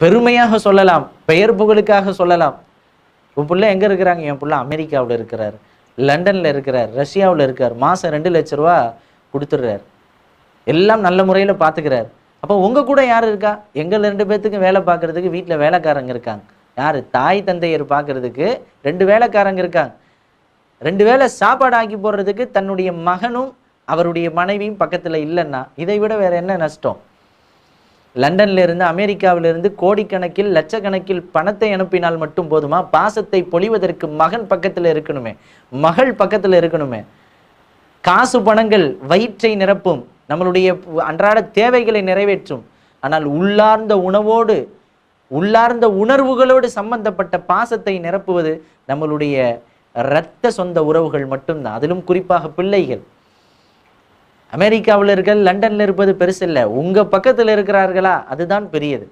பெருமையாக சொல்லலாம் பெயர் புகழுக்காக சொல்லலாம். உன் பிள்ளை எங்கே இருக்கிறாங்க? என் பிள்ளை அமெரிக்காவில் இருக்கிறார். லண்டனில் இருக்கிறார். ரஷ்யாவில் இருக்கார். மாதம் ரெண்டு லட்ச ரூபா கொடுத்துட்றார். எல்லாம் நல்ல முறையில் பார்த்துக்கிறார் அப்போ உங்கள் கூட யார் இருக்கா? எங்கள் ரெண்டு பேர்த்துக்கும் வேலை பார்க்குறதுக்கு வீட்டில் வேலைக்காரங்க இருக்காங்க. யார்? தாய் தந்தையர் பார்க்குறதுக்கு ரெண்டு வேலைக்காரங்க இருக்காங்க. ரெண்டு வேளை சாப்பாடு ஆக்கி போடுறதுக்கு தன்னுடைய மகனும் அவருடைய மனைவியும் பக்கத்தில் இல்லைன்னா இதை விட வேறு என்ன நஷ்டம்? லண்டன்லேருந்து அமெரிக்காவிலிருந்து கோடிக்கணக்கில் லட்சக்கணக்கில் பணத்தை அனுப்பினால் மட்டும் போதுமா? பாசத்தை பொழிவதற்கு மகன் பக்கத்தில் இருக்கணுமே. மகள் பக்கத்தில் இருக்கணுமே. காசு பணங்கள் வயிற்றை நிரப்பும். நம்மளுடைய அன்றாட தேவைகளை நிறைவேற்றும். ஆனால் உள்ளார்ந்த உணவோடு உள்ளார்ந்த உணர்வுகளோடு சம்பந்தப்பட்ட பாசத்தை நிரப்புவது நம்மளுடைய இரத்த சொந்த உறவுகள் மட்டும்தான். அதிலும் குறிப்பாக பிள்ளைகள். அமெரிக்காவில் இருக்க லண்டன்ல இருப்பது பெருசில்லை. உங்க பக்கத்தில் இருக்கிறார்களா? அதுதான் பெரியது.